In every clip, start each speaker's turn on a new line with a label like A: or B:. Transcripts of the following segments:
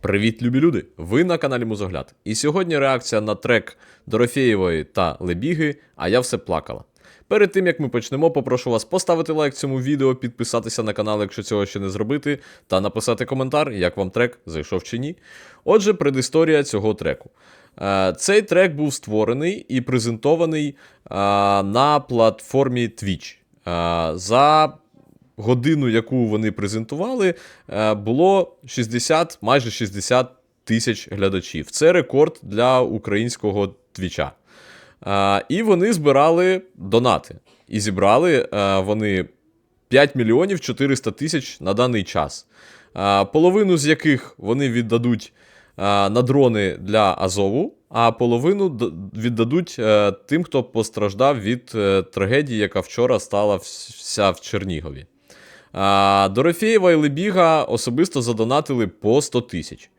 A: Привіт, любі люди! Ви на каналі Музогляд. І сьогодні реакція на трек Дорофєєвої та Лебіги, а я все плакала. Перед тим як ми почнемо, попрошу вас поставити лайк цьому відео, підписатися на канал, якщо цього ще не зробити, та написати коментар, як вам трек зайшов чи ні. Отже, предісторія цього треку. Е, Цей трек був створений і презентований е, на платформі Twitch. Е, За годину, яку вони презентували, е, було 60, майже 60 тисяч глядачів. Це рекорд для українського твіча. Е, І вони збирали донати. І зібрали е, вони 5 мільйонів 400 тисяч на даний час. Половину з яких вони віддадуть на дрони для Азову, а половину віддадуть тим, хто постраждав від трагедії, яка вчора стала вся в Чернігові. А, Дорофєєва і Лебіга особисто задонатили по 100 тисяч.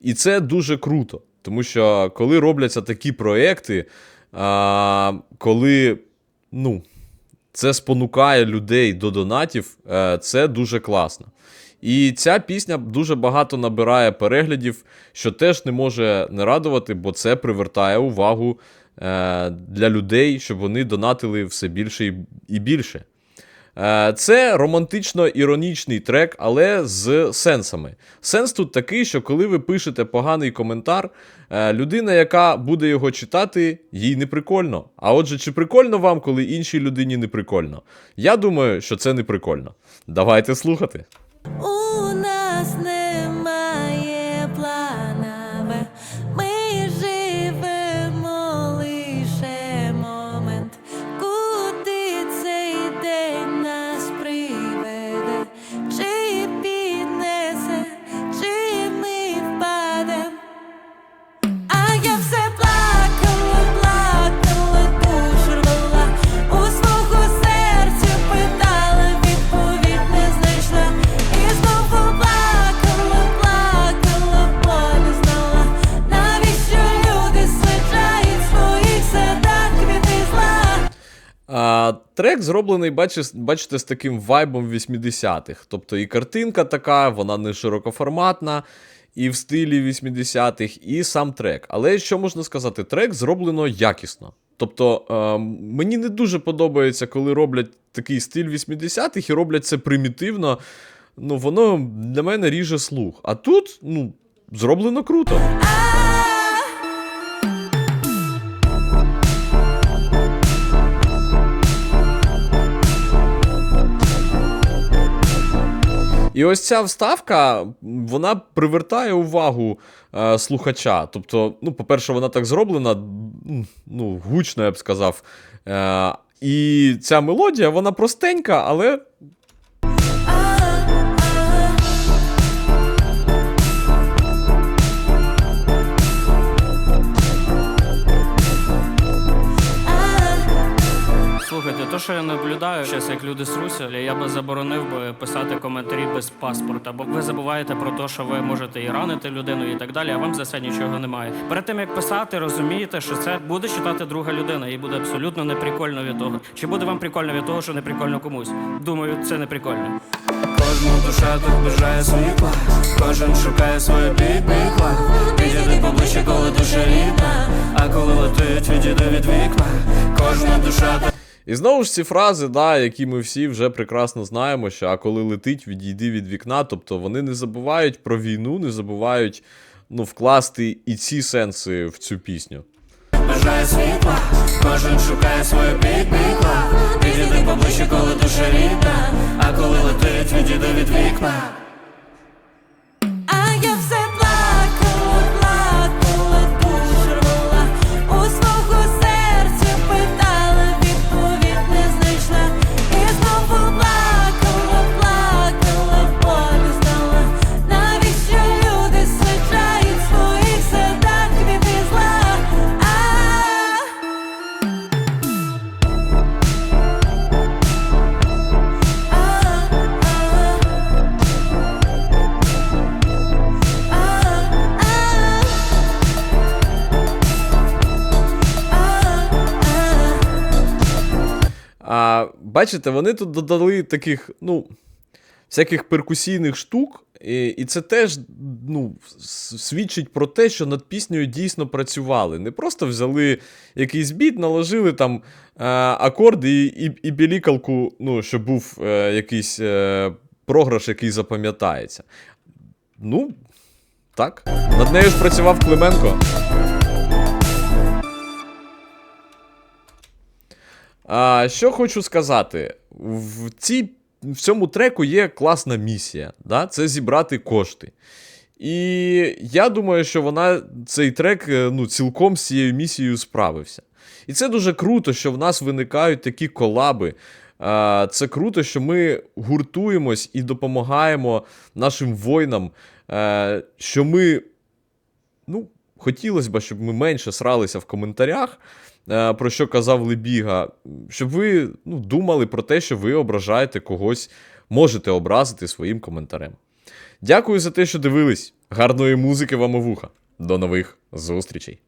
A: І це дуже круто, тому що коли робляться такі проекти, а, коли ну, це спонукає людей до донатів, е, це дуже класно. І ця пісня дуже багато набирає переглядів, що теж не може не радувати, бо це привертає увагу е, для людей, щоб вони донатили все більше і- і більше. Е, Це романтично-іронічний трек, але з сенсами. Сенс тут такий, що коли ви пишете поганий коментар, е, людина, яка буде його читати, їй не прикольно. А отже, чи прикольно вам, коли іншій людині не прикольно? Я думаю, що це не прикольно. Давайте слухати.
B: У нас
A: трек зроблений, бачите, з таким вайбом 80-х. Тобто і картинка така, вона не широкоформатна, і в стилі 80-х, і сам трек. Але що можна сказати, трек зроблено якісно. Тобто е, мені не дуже подобається, коли роблять такий стиль 80-х і роблять це примітивно. Ну, воно для мене ріже слух. А тут, ну, зроблено круто. І ось ця вставка, вона привертає увагу е, слухача. Тобто, ну, по-перше, вона так зроблена, ну, гучно, я б сказав. Е, і ця мелодія, вона простенька, але
C: що я наблюдаю, зараз як люди сруся, я би заборонив би писати коментарі без паспорта, бо ви забуваєте про те, що ви можете і ранити людину, і так далі, а вам за це нічого немає. Перед тим як писати, розумієте, що це буде читати друга людина, і буде абсолютно неприкольно від того. Чи буде вам прикольно від того, що не прикольно комусь? Думаю, це не прикольно. Кожна душа тут бажає світла, кожен шукає своє підникла. Підійди поближче, коли душа рідна, а коли летить, відійди від вікна. Кожна душа
A: І знову ж ці фрази, да, які ми всі вже прекрасно знаємо, що а коли летить, відійди від вікна. Тобто вони не забувають про війну, не забувають ну, вкласти і ці сенси в цю пісню.
C: бажає світла, кожен шукає своє підникла. Підійди поближче, коли душа рідна, а коли летить, відійди від вікна.
A: Бачите, вони тут додали таких, ну, всяких перкусійних штук, І, і це теж ну, свідчить про те, що над піснею дійсно працювали. Не просто взяли якийсь біт, наложили там е, акорди і, і, і білікалку, ну, щоб був е, якийсь е, програш, який запам'ятається. Ну, так. Над нею ж працював Клименко. А, що хочу сказати, в, цій, в цьому треку є класна місія, да? це зібрати кошти. І я думаю, що вона цей трек е, ну, цілком з цією місією справився. І це дуже круто, що в нас виникають такі колаби. А, Це круто, що ми гуртуємось і допомагаємо нашим воїнам, е, що ми ну, хотілося б, щоб ми менше сралися в коментарях, е, про що казав Лебіга, щоб ви ну, думали про те, що ви ображаєте когось, можете образити своїм коментарем. Дякую за те, що дивились. Гарної музики вам у вуха. До нових зустрічей!